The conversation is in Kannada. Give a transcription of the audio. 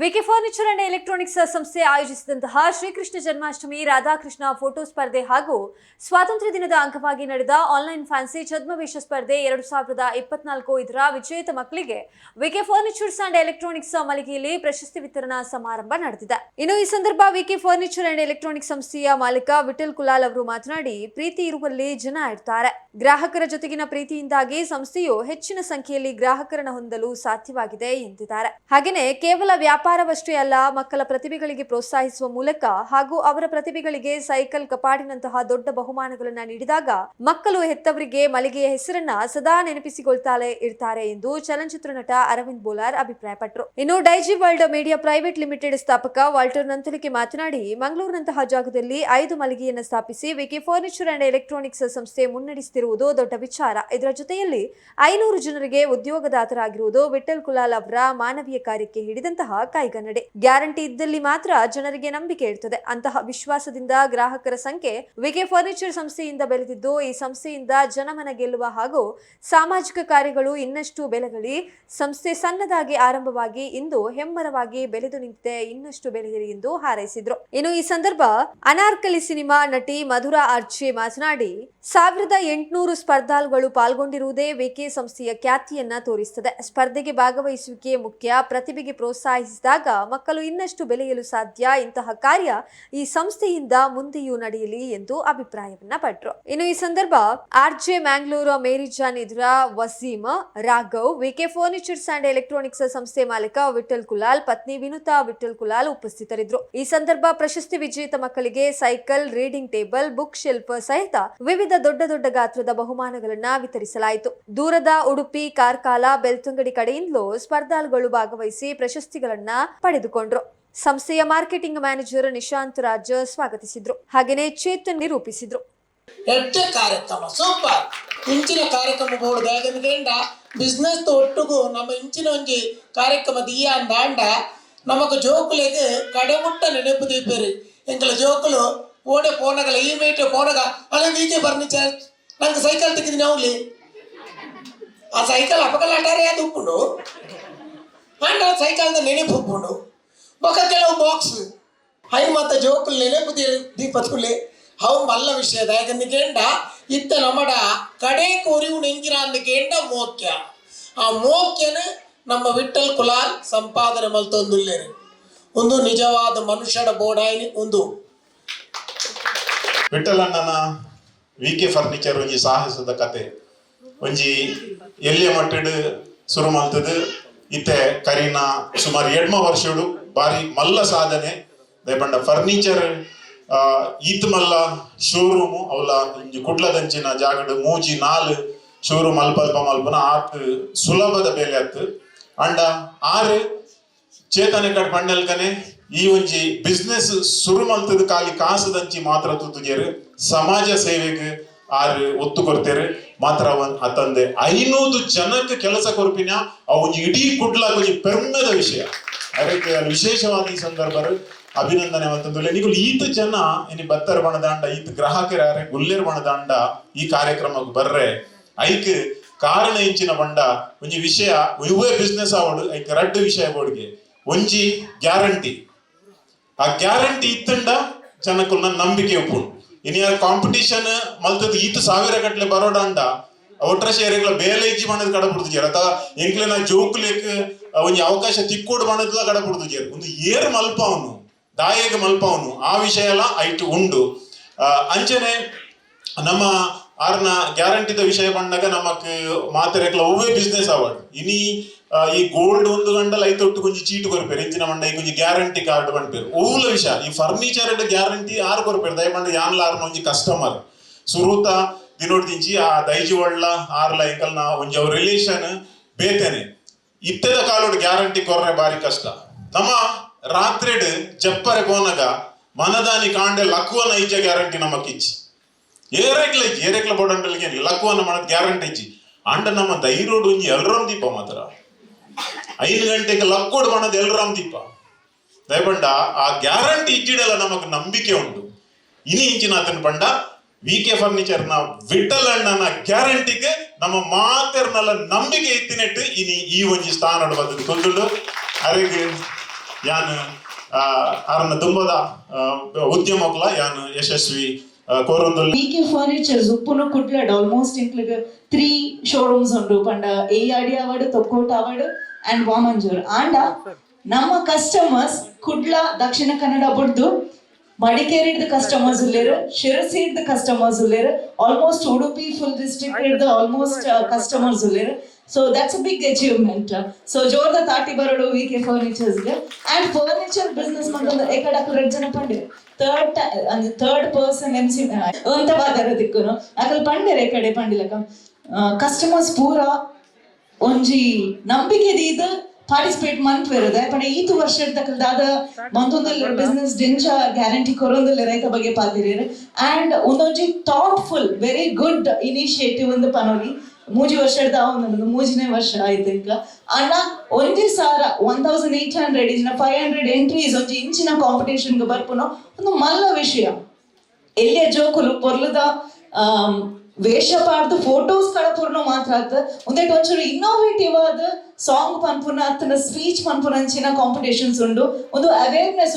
ವಿಕೆ ಫರ್ನಿಚರ್ ಅಂಡ್ ಎಲೆಕ್ಟ್ರಾನಿಕ್ಸ್ ಸಂಸ್ಥೆ ಆಯೋಜಿಸಿದಂತಹ ಶ್ರೀಕೃಷ್ಣ ಜನ್ಮಾಷ್ಟಮಿ ರಾಧಾಕೃಷ್ಣ ಫೋಟೋ ಸ್ಪರ್ಧೆ ಹಾಗೂ ಸ್ವಾತಂತ್ರ್ಯ ದಿನದ ಅಂಗವಾಗಿ ನಡೆದ ಆನ್ಲೈನ್ ಫ್ಯಾನ್ಸಿ ಛದ್ಮವೇಷ ಸ್ಪರ್ಧೆ ಎರಡು ಸಾವಿರದ ಇಪ್ಪತ್ನಾಲ್ಕು ಇದರ ವಿಜೇತ ಮಕ್ಕಳಿಗೆ ವಿಕೆ ಫರ್ನಿಚರ್ಸ್ ಅಂಡ್ ಎಲೆಕ್ಟ್ರಾನಿಕ್ಸ್ ಮಳಿಗೆಯಲ್ಲಿ ಪ್ರಶಸ್ತಿ ವಿತರಣಾ ಸಮಾರಂಭ ನಡೆದಿದೆ. ಇನ್ನು ಈ ಸಂದರ್ಭ ವಿಕೆ ಫರ್ನಿಚರ್ ಅಂಡ್ ಎಲೆಕ್ಟ್ರಾನಿಕ್ಸ್ ಸಂಸ್ಥೆಯ ಮಾಲೀಕ ವಿಠಲ್ ಕುಲಾಲ್ ಅವರು ಮಾತನಾಡಿ, ಪ್ರೀತಿ ಇರುವಲ್ಲಿ ಜನ ಇರ್ತಾರೆ. ಗ್ರಾಹಕರ ಜೊತೆಗಿನ ಪ್ರೀತಿಯಿಂದಾಗಿ ಸಂಸ್ಥೆಯು ಹೆಚ್ಚಿನ ಸಂಖ್ಯೆಯಲ್ಲಿ ಗ್ರಾಹಕರನ್ನು ಹೊಂದಲು ಸಾಧ್ಯವಾಗಿದೆ ಎಂದಿದ್ದಾರೆ. ಹಾಗೆಯೇ ಕೇವಲ ವ್ಯಾಪಾರವಷ್ಟೇ ಅಲ್ಲ, ಮಕ್ಕಳ ಪ್ರತಿಭೆಗಳಿಗೆ ಪ್ರೋತ್ಸಾಹಿಸುವ ಮೂಲಕ ಹಾಗೂ ಅವರ ಪ್ರತಿಭೆಗಳಿಗೆ ಸೈಕಲ್ ಕಪಾಟಿನಂತಹ ದೊಡ್ಡ ಬಹುಮಾನಗಳನ್ನು ನೀಡಿದಾಗ ಮಕ್ಕಳು ಹೆತ್ತವರಿಗೆ ಮಳಿಗೆಯ ಹೆಸರನ್ನ ಸದಾ ನೆನಪಿಸಿಕೊಳ್ತಾಳೆ ಇರ್ತಾರೆ ಎಂದು ಚಲನಚಿತ್ರ ನಟ ಅರವಿಂದ್ ಬೋಲಾರ್ ಅಭಿಪ್ರಾಯಪಟ್ಟರು ಇನ್ನು Daiji world media private limited ಸ್ಥಾಪಕ ವಾಲ್ಟರ್ ನಂತಲಿಕೆ ಮಾತನಾಡಿ, ಮಂಗಳೂರಿನಂತಹ ಜಾಗದಲ್ಲಿ ಐದು ಮಳಿಗೆಯನ್ನು ಸ್ಥಾಪಿಸಿ ವಿಕಿ ಫರ್ನಿಚರ್ ಅಂಡ್ ಎಲೆಕ್ಟ್ರಾನಿಕ್ಸ್ ಸಂಸ್ಥೆ ಮುನ್ನಡೆಸುತ್ತಿರುವುದು ದೊಡ್ಡ ವಿಚಾರ. ಇದರ ಜೊತೆಯಲ್ಲಿ ಐನೂರು ಜನರಿಗೆ ಉದ್ಯೋಗದಾತರಾಗಿರುವುದು ವಿಠಲ್ ಕುಲಾಲ್ ಅವರ ಮಾನವೀಯ ಕಾರ್ಯಕ್ಕೆ ಹಿಡಿದಂತಹ ಕೈಗನ್ನಡೆ. ಗ್ಯಾರಂಟಿ ಇದ್ದಲ್ಲಿ ಮಾತ್ರ ಜನರಿಗೆ ನಂಬಿಕೆ ಇರ್ತದೆ. ಅಂತಹ ವಿಶ್ವಾಸದಿಂದ ಗ್ರಾಹಕರ ಸಂಖ್ಯೆ ವಿಕೆ ಫರ್ನಿಚರ್ ಸಂಸ್ಥೆಯಿಂದ ಬೆಳೆದಿದ್ದು, ಈ ಸಂಸ್ಥೆಯಿಂದ ಜನಮನ ಗೆಲ್ಲುವ ಹಾಗೂ ಸಾಮಾಜಿಕ ಕಾರ್ಯಗಳು ಇನ್ನಷ್ಟು ಬೆಲೆಗಳಿ, ಸಂಸ್ಥೆ ಸಣ್ಣದಾಗಿ ಆರಂಭವಾಗಿ ಇಂದು ಹೆಮ್ಮರವಾಗಿ ಬೆಳೆದು ನಿಂತಿದೆ, ಇನ್ನಷ್ಟು ಬೆಳೆಯಲಿ ಎಂದು ಹಾರೈಸಿದ್ರು. ಇನ್ನು ಈ ಸಂದರ್ಭ ಅನಾರ್ಕಲಿ ಸಿನಿಮಾ ನಟಿ ಮಧುರಾ ಅರ್ಜಿ ಮಾತನಾಡಿ, ಸಾವಿರದ ಎಂಟುನೂರು ಸ್ಪರ್ಧಾಳುಗಳು ಪಾಲ್ಗೊಂಡಿರುವುದೇ ವಿಕೆ ಸಂಸ್ಥೆಯ ಖ್ಯಾತಿಯನ್ನ ತೋರಿಸುತ್ತದೆ ಸ್ಪರ್ಧೆಗೆ ಭಾಗವಹಿಸುವಿಕೆ ಮುಖ್ಯ, ಪ್ರತಿಭೆಗೆ ಪ್ರೋತ್ಸಾಹಿಸಿದಾಗ ಮಕ್ಕಳು ಇನ್ನಷ್ಟು ಬೆಳೆಯಲು ಸಾಧ್ಯ? ಇಂತಹ ಕಾರ್ಯ ಈ ಸಂಸ್ಥೆಯಿಂದ ಮುಂದೆಯೂ ನಡೆಯಲಿ ಎಂದು ಅಭಿಪ್ರಾಯವನ್ನ ಪಟ್ಟರು ಇನ್ನು ಈ ಸಂದರ್ಭ RJ Mangaluru Mary John ಎದುರ Waseem, Raghav VK furnitures and electronics ಸಂಸ್ಥೆ ಮಾಲೀಕ ವಿಠಲ್ ಕುಲಾಲ್, ಪತ್ನಿ ವಿನುತಾ ವಿಠಲ್ ಕುಲಾಲ್ ಉಪಸ್ಥಿತರಿದ್ದರು ಈ ಸಂದರ್ಭ ಪ್ರಶಸ್ತಿ ವಿಜೇತ ಮಕ್ಕಳಿಗೆ cycle, reading table, book shelf ಸಹಿತ ವಿವಿಧ ದೊಡ್ಡ ದೊಡ್ಡ ಗಾತ್ರದ ಬಹುಮಾನಗಳನ್ನ ವಿತರಿಸಲಾಯಿತು. ದೂರದ ಉಡುಪಿ ಕಾರ್ಕಾಲ ಬೆಳ್ತಂಗಡಿ ಕಡೆಯಿಂದಲೂ ಸ್ಪರ್ಧಾಳುಗಳು ಭಾಗವಹಿಸಿ ಪ್ರಶಸ್ತಿಗಳನ್ನ ಪಡೆದುಕೊಂಡ್ರು. ಸಂಸ್ಥೆಯ ಮಾರ್ಕೆಟಿಂಗ್ ಮ್ಯಾನೇಜರ್ ನಿಶಾಂತ್ ರಾಜ್ ಸ್ವಾಗತಿಸಿದ್ರು. ಹಾಗೆಯೇ ಚೇತನ್ ನಿರೂಪಿಸಿದ್ರು. ಎಡ್ಡೆ ಕಾರ್ಯಕ್ರಮ, ಸೂಪರ್. ಇಂಚಿನ ಕಾರ್ಯಕ್ರಮ ಬೋರ್ಡ್ ಯಾಕಂದ್ರೇಂಡ ಬಿಸ್ನೆಸ್ ಒಟ್ಟುಗೂ ನಮ್ಮ ಇಂಚಿನ ಒಂಜಿ ಕಾರ್ಯಕ್ರಮ ದೀಯ ಅಂದಾಂಡ ನಮಕ್ ಜೋಕುಲೆಗ್ ಕಡೆಮುಟ್ಟ ನೆನಪು ದೀಪೇರು. ಎಂಕಲ ಜೋಕುಲು ಓಡೆ ಪೋನಗಲ, ಈ ಮೇಟೆ ಪೋನಗ, ಅಲ್ಲ ನೀಚೆ ಫರ್ನಿಚರ್ ನಂಗೆ ಸೈಕಲ್ ತೆಗೆದಿನ ಅವ್ಲಿ. ಆ ಸೈಕಲ್ ಅಪಕಲಾಟಾರೆ ಅದು ಉಪ್ಪುಂಡು ಅಂಡ ಸೈಕಲ್ದ ನೆನಪು ಉಪ್ಪುಂಡು ಬೊಕ ಕೆಲವು ಬಾಕ್ಸ್ ಹೈ ಮತ್ತ ಜೋಕುಲು ನೆನಪು ದೀಪತ್ಕುಲೆ ಅವು ಮಲ್ಲ ವಿಷಯದ ಯಾಕಂದ್ರೇಂಡ ಇತ್ತ ನಮ್ಮಡ ಕಡೆ ಕೊರಿವು ನೆಂಜಿನ ಅಂದಕೇಂಡ ಮೋಕ್ಯ. ಆ ಮೋಕ್ಯನ ನಮ್ಮ ವಿಠಲ್ ಕುಲಾಲ್ ಸಂಪಾದನೆ ಮಲ್ತೊಂದುಲ್ಲೇರು ಒಂದು ನಿಜವಾದ ಮನುಷ್ಯನ ಬೋಡಾಯಿ ಒಂದು. ವಿಠಲಣ್ಣನ ವಿ ಕೆ ಫರ್ನಿಚರ್ ಒಂಜಿ ಸಾಹಸದ ಕತೆ. ಒಂಜಿ ಎಲ್ಲಿಯ ಮಟ್ಟಡ್ ಶುರು ಮಲ್ತದು. ಇತ್ತೆ, ಕರೀನಾ, ಸುಮಾರು ಎಡ್ಮ ವರ್ಷಡು ಬಾರಿ ಮಲ್ಲ ಸಾಧನೆ. ದಯಪಂಡ ಫರ್ನಿಚರ್ ಈತ್ ಮಲ್ಲ ಶೋರೂಮ್ ಅವಲ ಇಂಜಿ ಕುಡ್ಲದಂಚಿನ ಜಾಗಡ್ ಮೂಜಿ ನಾಲ್ ಶೋರೂಮ್ ಅಲ್ಪ ಮಲ್ಪನ ಆತ್ ಸುಲಭದ ಬೆಲೆ ಅತ್ ಅಂಡ ಆರು ಚೇತನೆ ಕಟ್ ಪಣ್ಣಲ್ಕನೆ, ಈ ಒಂಜಿ ಬಿಸ್ನೆಸ್ ಶುರು ಮಲ್ತದ ಕಾಲಿ ಕಾಸದಂಚಿ ಮಾತ್ರ ತುತ್ತುಜೇರು ಸಮಾಜ ಸೇವೆಗೆ ಆರು ಒತ್ತು ಕೊಡ್ತೇರು. ಮಾತ್ರ ಅತಂದೆ ಐನೂರು ಜನಕ್ಕೆ ಕೆಲಸ ಕೊರಪಿನ ಒಂಜಿ ಇಡೀ ಕುಡ್ಲ ಒಂಜಿ ವಿಷಯ. ಅದಕ್ಕೆ ವಿಶೇಷವಾದ ಈ ಸಂದರ್ಭ ಅಭಿನಂದನೆ ಅಂತಂದ್ರೆ ನೀವು ಈತ ಜನ, ಇನ್ನು ಬತ್ತರ ಬಣದಾಂಡ ಈತ ಗ್ರಾಹಕರ ಗುಲ್ಲೆರ್ ಬಣದಾಂಡ ಈ ಕಾರ್ಯಕ್ರಮಕ್ಕೆ ಬರ್ರೆ. ಐಕ್ ಕಾರಣ ಇಂಚಿನ ಬಂಡ ಒಂಜಿ ವಿಷಯ ಇವೇ ಬಿಸ್ನೆಸ್ ಆವಡು ಐಕ್ ರಡ್ಡು ವಿಷಯ ಬೋಡ್ಗೆ ಒಂಜಿ ಗ್ಯಾರಂಟಿ. ಆ ಗ್ಯಾರಂಟಿ ಇತ್ತಂಡ ಜನಕ್ಕುಲ್ನ ನಂಬಿಕೆ ಉಪ್ಪುಂಡು ಇನಿ ಕಾಂಪಿಟಿಷನ್ ಮಲ್ತದ ಸಾವಿರ ಬರೋಡ ಬರೋಡಂಡ ಒಟ್ರ ಶೇರಿಗಳ ಬೇಲೆ ಇಜ್ಜಿ ಮಾಡೋದು ಕಡ ಬಿಡ್ತಿಜೇರ್ ಅಥವಾ ಎಂಕ್ಲೆನ ಜೋಕ್ಲೆಕ್ ಒಂದು ಅವಕಾಶ ತಿಕ್ಕೋಡು ಮಣದ ಕಡ ಬಿಡ್ತಿಜೇರ್ ಒಂದು ಏರ್ ಮಲ್ಪ ಅವನು, ದಾಯಗ ಮಲ್ಪ ಅವನು. ಆ ವಿಷಯ ಎಲ್ಲ ಐಟು ಉಂಡು. ಅಂಚನೆ ನಮ್ಮ ಆರ್ನ ಗ್ಯಾರಂಟಿದ ವಿಷಯ ಬಂದಾಗ ನಮಕ್ ಮಾತೆರೆಕ್ಲ ಒವ್ವೇ ಬಿಸ್ನೆಸ್ ಅವಾರ್ಡ್ ಇನಿ ಈ ಗೋಲ್ಡ್ ಒಂದು ಗಂಡಲ ಐತೊಟ್ಟು ಕೊಂಚ ಚೀಟ್ ಕೊರ್ಪೇರು ಇಂಚಿನ ಮಂಡ ಈ ಕೊಂಚ ಗ್ಯಾರಂಟಿ ಕಾರ್ಡ್ ಬಂದ್ಪೇರು. ಒವ್ಲ ವಿಷಯ, ಈ ಫರ್ನಿಚರ್ ಗ್ಯಾರಂಟಿ ಆರು ಕೊರ್ಪೇರು ದಯಪಂಡ ಯಾನ್ಲ ಆರ್ನ ಒಂಜಿ ಕಸ್ಟಮರ್ ಸುರೂತ ದಿನೋಡ್ ದಿಂಚಿ ಆ ದೈಜಿ ಒಳ್ಳ ಆರ್ಲ ಎಂಕಲ್ನ ಒಂಜಿ ಅವ್ರ ರಿಲೇಷನ್ ಬೇತೇನೆ. ಇತ್ತದ ಕಾಲೋಡ್ ಗ್ಯಾರಂಟಿ ಕೊರ್ರೆ ಬಾರಿ ಕಷ್ಟ. ನಮ್ಮ ರಾತ್ರಿಡ್ ಜಪ್ಪರೆ ಕೋನಗ ಮನದಾನಿ ಕಾಂಡೆ ಲಕ್ವ ನೈಜ ಗ್ಯಾರಂಟಿ ನಮಕ್ ಇಚ್ಚಿ ಏರೆಕ್ಲ ಇಜ್ಜಿ ಏರೆಕ್ಲ ಬೋಡಂಡಲ್ಗೆ ಲಕ್ವನ ಮಾಡದ್ ಗ್ಯಾರಂಟಿ ಇಚ್ಚಿ ಅಂಡ ನಮ್ಮ ದೈರೋಡು ಒಂಜಿ ಎಲ್ರಾಮ್ ದೀಪ ಮಾತ್ರ. ಐದು ಗಂಟೆಗೆ ಲಕ್ಕೋಡ್ ಮಾಡೋದು ಎಲ್ರಾಮ್ ದೀಪ. ದಯಪಂಡ ಆ ಗ್ಯಾರಂಟಿ ಇಚ್ಚಿಡಲ್ಲ ನಮಕ್ ನಂಬಿಕೆ ಉಂಟು. ಇನಿ ಇಂಚಿನ ಅದನ್ನ ಪಂಡ ವಿ ಕೆ ಫರ್ನಿಚರ್ನ ವಿಠಲ್ ಅಣ್ಣನ ಗ್ಯಾರಂಟಿಗೆ ನಮ್ಮ ಮಾತೆರ್ನಲ್ಲ ನಂಬಿಕೆ ಇತ್ತಿನೆಟ್ಟು ಇನಿ ಈ ಒಂಜಿ ಸ್ಥಾನ ಬಂದದ್ದು ಕೊಂದುಂಡು ಅರೆಗೆ ಯಾನು ಆ, ಅರ್ನ ದುಂಬದ ಯಾನು ಉದ್ಯಮಕ್ಲ ಯಾನ್ ಯಶಸ್ವಿ ಆ, ಕೋರೊಂದುಲ್ಲ ವಿಕೆ ಫರ್ನಿಚರ್ಸ್ ಉಪ್ಪುನು ಕುಡ್ಲಡ್ ಆಲ್ಮೋಸ್ಟ್ ಇಂಕ್ಲಿಗ್ ತ್ರೀ ಶೋರೂಮ್ಸ್ ಉಂಡು ಪಂಡ ಎ ಆಡಿ ಅವಾರ್ಡ್ ತೊಕ್ಕೋಟ ಅವಾರ್ಡ್ ಅಂಡ್ ವಾಮಂಜೂರ್ ಆಂಡ ನಮ್ಮ ಕಸ್ಟಮರ್ಸ್ ಕುಡ್ಲ ದಕ್ಷಿಣ ಕನ್ನಡ ಬುಡ್ದು ಮಡಿಕೇರಿದ ಕಸ್ಟಮರ್ಸ್ ಉಲ್ಲೇರು Sirsi customers ಉಲ್ಲೇರು almost Udupi full district almost customers ಉಲ್ಲೇರು so that's a big achievement so ಜೋರ್ದ ತಾಟಿ ಬರೋಡು V K furnitures and furniture business ಮಂತಂದು ಏಕಡಕ್ ರೆಡ್ ಜನ ಪಂಡೆ ಥರ್ಡ್ ಅಂದ್ರೆ ಥರ್ಡ್ ಪರ್ಸನ್ ಎಂ ಸಿ ಅಂತ ಬಾದರ ದಿಕ್ಕುನು. ಅಕಲ್ ಪಂಡೆರೆ ಕಡೆ ಪಂಡಿಲಕ ಕಸ್ಟಮರ್ಸ್ ಪೂರ ಒಂಜಿ ನಂಬಿಕೆ ದೀದ ಪಾರ್ಟಿಸಿಪೇಟ್ ಮಂತ್ ಮನ್ಪೆರದೆ ಪಂಡ ಈತು ವರ್ಷ ಇರ್ತಕ್ಕಂಥ ದಾದ ಮಂತೊಂದಲ್ಲ ಬಿಸ್ನೆಸ್ ಡಿಂಜ ಗ್ಯಾರಂಟಿ ಕೊರೊಂದಲ್ಲ ರೈತ ಬಗ್ಗೆ ಪಾತಿರೇರು ಅಂಡ್ ಒಂದೊಂಜಿ ಥಾಟ್ಫುಲ್ ವೆರಿ ಗುಡ್ ಇನಿಷಿಯೇಟಿವ್ ಒಂದು ಪನೋಲಿ. ಮೂಜಿ ವರ್ಷ ಒಂದು ಮೂಜಿನೇ ವರ್ಷ ಆಯ್ತು ಈಗ. ಅಣ್ಣ, ಒಂದೇ ಸಾರ ಒನ್ ತೌಸಂಡ್ ಏಟ್ ಹಂಡ್ರೆಡ್ ಇಂಚಿನ ಫೈವ್ ಹಂಡ್ರೆಡ್ ಎಂಟ್ರೀಸ್ ಒಂಜಿ ಇಂಚಿನ ಕಾಂಪಿಟೇಷನ್ಗೆ ಬರ್ಪುನ ಒಂದು ಮಲ್ಲ ವಿಷಯ. ಎಲ್ಲಿಯ ಜೋಕುಲು ಪೊರ್ಲದ ವೇಷ ಪಾಡ್ದು ಫೋಟೋಸ್ ಕಳಪುರ್ನು ಮಾತ್ರ ಆತ. ಒಂದೇ ಒಂಚೂರು ಇನ್ನೋವೇಟಿವ್ ಆದ ಸಾಂಗ್ ಪನ್ಪುನ ಅತ್ತನ ಸ್ಪೀಚ್ ಪನ್ಪುನಂಚಿನ ಕಾಂಪಿಟೇಷನ್ಸ್ ಉಂಡು. ಒಂದು ಅವೇರ್ನೆಸ್